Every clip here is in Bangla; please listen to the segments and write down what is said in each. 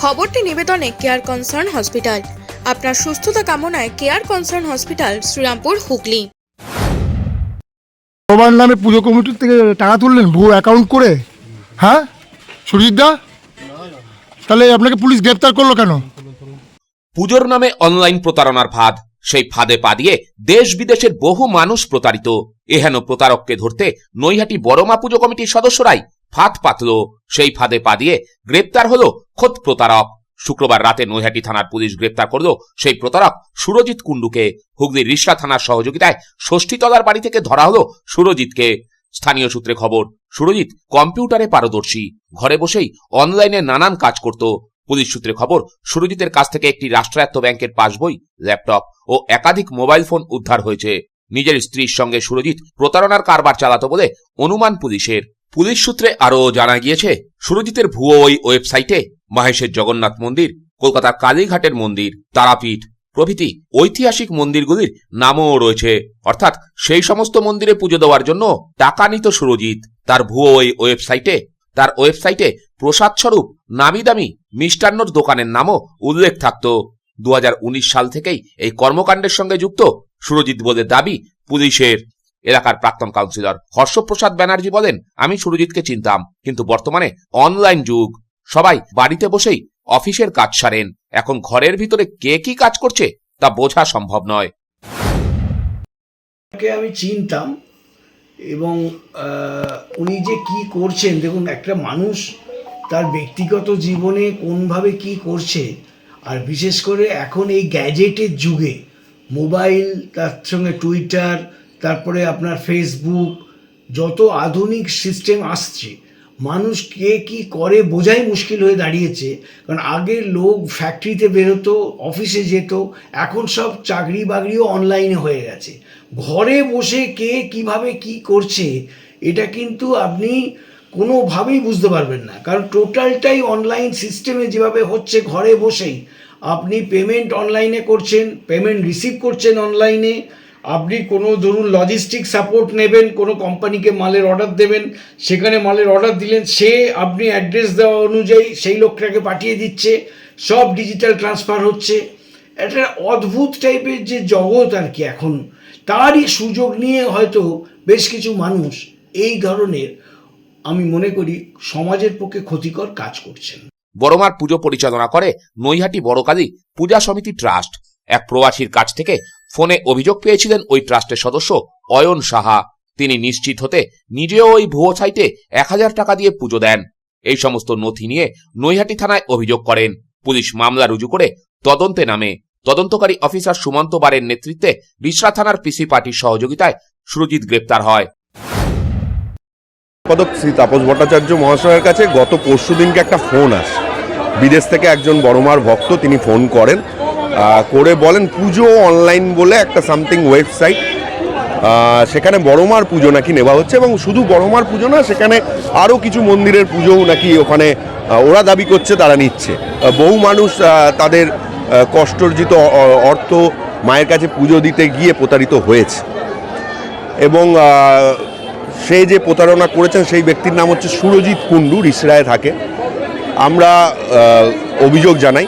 খবরটি নিবেদনে কেয়ার কনসার্ন হসপিটাল আপনার সুস্থতা কামনায় care concern hospital Serampore Hooghly. সবার নামে পুজো কমিটির থেকে টাকা তুললেন ভুয়ো অ্যাকাউন্ট করে? হ্যাঁ? সুজিতদা তাহলে আপনাকে পুলিশ গ্রেপ্তার করল কেন? পুজোর নামে অনলাইন প্রতারণার ফাঁদ সেই ফাঁদে পা দিয়ে দেশ বিদেশের বহু মানুষ প্রতারিত। এহেন প্রতারককে ধরতে নৈহাটি বড়মা পুজো কমিটির সদস্যরাই ফাঁদ পাতল, সেই ফাঁদে পা দিয়ে গ্রেপ্তার হলো খোদ প্রতারক। শুক্রবার রাতে নৈহাটি থানার পুলিশ গ্রেপ্তার করল সেই প্রতারক সুরজিৎ কুণ্ডুকে। হুগলির রিষড়া থানার সহযোগিতায় ষষ্ঠীতলার বাড়ি থেকে ধরা হলো সুরজিৎকে। স্থানীয় সূত্রে খবর, সুরজিৎ কম্পিউটারে পারদর্শী। ঘরে বসেই অনলাইনে নানান কাজ করত। পুলিশ সূত্রে খবর, সুরজিতের কাছ থেকে একটি রাষ্ট্রায়ত্ত ব্যাংকের পাসবই, ল্যাপটপ ও একাধিক মোবাইল ফোন উদ্ধার হয়েছে। নিজের স্ত্রীর সঙ্গে সুরজিৎ প্রতারণার কারবার চালাতো বলে অনুমান পুলিশের। পুলিশ সূত্রে আরও জানা গিয়েছে, সুরজিতের ভুয়ো ওই ওয়েবসাইটে মহেশের জগন্নাথ মন্দির, কলকাতার কালীঘাটের মন্দির, তারাপীঠ, প্রভৃতি ঐতিহাসিক মন্দিরগুলির নামও রয়েছে। অর্থাৎ সেই সমস্ত মন্দিরে পুজো দেওয়ার জন্য টাকা নিত সুরজিৎ। তার ভুয়ো ওই ওয়েবসাইটে, তার ওয়েবসাইটে প্রসাদ স্বরূপ নামি দামি মিষ্টান্নর দোকানের নামও উল্লেখ থাকত। দু হাজার উনিশ সাল থেকেই এই কর্মকাণ্ডের সঙ্গে যুক্ত সুরজিৎ বলে দাবি পুলিশের। এলাকার প্রাক্তন কাউন্সিলর হর্ষপ্রসাদ ব্যানার্জি বলেন, আমি সুরজিৎকে চিনতাম, কিন্তু বর্তমানে অনলাইন যুগ। সবাই বাড়িতে বসেই অফিসের কাজ সারেন। এখন ঘরের ভিতরে কে কি কাজ করছে তা বোঝা সম্ভব নয়। আমি চিনতাম এবং উনি যে কি করছেন, দেখুন, একটা মানুষ তার ব্যক্তিগত জীবনে কোনভাবে কি করছে, আর বিশেষ করে এখন এই গ্যাজেটের যুগে মোবাইল তার সঙ্গে টুইটার তারপরে আপনার ফেসবুক যত আধুনিক সিস্টেম আসছে, মানুষ কে কী করে বোঝাই মুশকিল হয়ে দাঁড়িয়েছে। কারণ আগে লোক ফ্যাক্টরিতে বেরোতো অফিসে যেত, এখন সব চাকরি বাকরিও অনলাইনে হয়ে গেছে। ঘরে বসে কে কীভাবে কি করছে, এটা কিন্তু আপনি কোনোভাবেই বুঝতে পারবেন না। কারণ টোটালটাই অনলাইন সিস্টেমে যেভাবে হচ্ছে ঘরে বসেই, আপনি পেমেন্ট অনলাইনে করছেন পেমেন্ট রিসিভ করছেন অনলাইনে আপনি কোনো ধরুন লজিস্টিক সাপোর্ট নেবেন, কোনো কোম্পানিকে মালের অর্ডার দেবেন, সেখানে মালের অর্ডার দিলেন, সে আপনি অ্যাড্রেস দেওয়া অনুযায়ী সেই লোকটাকে পাঠিয়ে দিচ্ছে, সব ডিজিটাল ট্রান্সফার হচ্ছে। একটা অদ্ভুত টাইপের যে জগৎ আর কি এখন, তারই সুযোগ নিয়ে হয়তো বেশ কিছু মানুষ এই ধরনের, আমি মনে করি, সমাজের পক্ষে ক্ষতিকর কাজ করছেন। বড়মার পুজো পরিচালনা করে নৈহাটি বড়কালী পূজা সমিতি ট্রাস্ট, এক প্রবাসীর কাছ থেকে ফোনে অভিযোগ পেয়েছিলেন ওই ট্রাস্টের সদস্য অয়ন সাহা। তিনি নিশ্চিত হতে নিজেও ওই ভুয়ো সাইটে এক হাজার টাকা দিয়ে পুজো দেন। এই সমস্ত নথি নিয়ে নৈহাটি থানায় অভিযোগ করেন। পুলিশ মামলা রুজু করে তদন্তে নামে। তদন্তকারী অফিসার সুমন্ত বারের নেতৃত্বে বিশরা থানার পিসি পার্টির সহযোগিতায় সুরজিৎ গ্রেপ্তার হয়। সম্পাদক শ্রী তাপস ভট্টাচার্য মহাশয়ের কাছে গত পরশু দিনকে একটা ফোন আসে। বিদেশ থেকে একজন বড়মার ভক্ত তিনি ফোন করেন। করে বলেন পুজো অনলাইন বলে একটা সামথিং ওয়েবসাইট সেখানে বড়মার পুজো নাকি নেওয়া হচ্ছে এবং শুধু বড়মার পুজো না, সেখানে আরও কিছু মন্দিরের পুজোও নাকি ওখানে ওরা দাবি করছে, তারা নিচ্ছে। বহু মানুষ তাদের কষ্টর্জিত অর্থ মায়ের কাছে পুজো দিতে গিয়ে প্রতারিত হয়েছে। এবং সে যে প্রতারণা করেছেন, সেই ব্যক্তির নাম হচ্ছে সুরজিৎ কুণ্ডু, রিসরায় থাকে। আমরা অভিযোগ জানাই।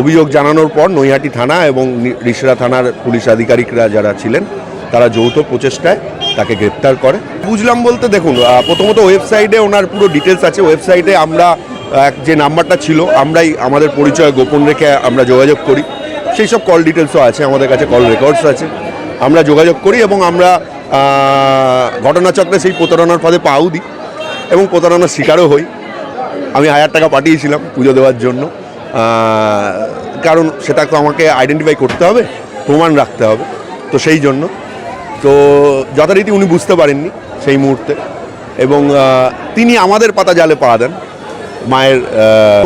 অভিযোগ জানানোর পর নৈহাটি থানা এবং রিসরা থানার পুলিশ আধিকারিকরা যারা ছিলেন, তারা যৌথ প্রচেষ্টায় তাকে গ্রেপ্তার করে। বুঝলাম বলতে দেখুন প্রথমত ওয়েবসাইটে ওনার পুরো ডিটেলস আছে। ওয়েবসাইটে আমরা যে নাম্বারটা ছিল, আমরাই আমাদের পরিচয় গোপন রেখে আমরা যোগাযোগ করি। সেই সব কল ডিটেলসও আছে, আমাদের কাছে কল রেকর্ডস আছে। আমরা যোগাযোগ করি এবং আমরা ঘটনাচক্রে সেই প্রতারণার ফাঁদে পাও দিই এবং প্রতারণার শিকারও হই। আমি হাজার টাকা পাঠিয়েছিলাম পুজো দেওয়ার জন্য। কারণ সেটা তো আমাকে আইডেন্টিফাই করতে হবে, প্রমাণ রাখতে হবে, তো সেই জন্য। তো যথারীতি উনি বুঝতে পারেননি সেই মুহূর্তে। এবং তিনি আমাদের পাতা জালে পা দেন মায়ের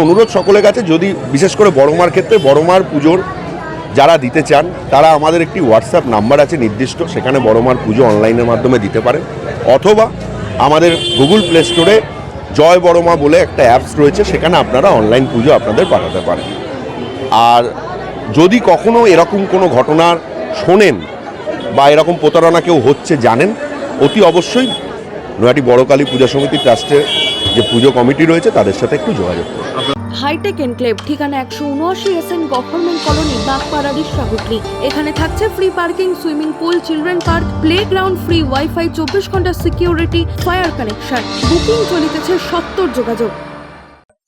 অনুরোধ সকলের কাছে, যদি বিশেষ করে বড় মার ক্ষেত্রে, বড় মার পুজোর যারা দিতে চান, তারা আমাদের একটি হোয়াটসঅ্যাপ নাম্বার আছে নির্দিষ্ট, সেখানে বড় মার পুজো অনলাইনের মাধ্যমে দিতে পারেন। অথবা আমাদের গুগল প্লে স্টোরে জয় বড়মা বলে একটা অ্যাপস রয়েছে, সেখানে আপনারা অনলাইন পুজো আপনাদের পাঠাতে পারেন। আর যদি কখনো এরকম কোনো ঘটনার শোনেন বা এরকম প্রতারণা কেউ হচ্ছে জানেন, অতি অবশ্যই নয়াটি বড়কালী পূজা সমিতি ট্রাস্টের যে পুজো কমিটি রয়েছে, তাদের সাথে একটু যোগাযোগ করুন। হাইটেক এনক্লেভ, ঠিকানা একশো উনআশি S N government colony, Bagpara Hooghly এখানে থাকছে free parking swimming pool children park play ground free wifi চব্বিশ ঘণ্টা সিকিউরিটি ফায়ার কানেকশন বুকিং চলিতেছে সত্তর যোগাযোগ।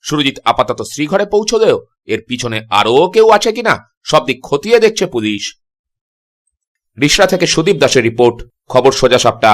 সুরজিৎ, আপাতত শ্রীঘরে পৌঁছলেও এর পিছনে আরও কেউ আছে কিনা, সব দিক খতিয়ে দেখছে পুলিশ। রিসরা থেকে সুদীপ দাসের রিপোর্ট, খবর সোজা সাপটা।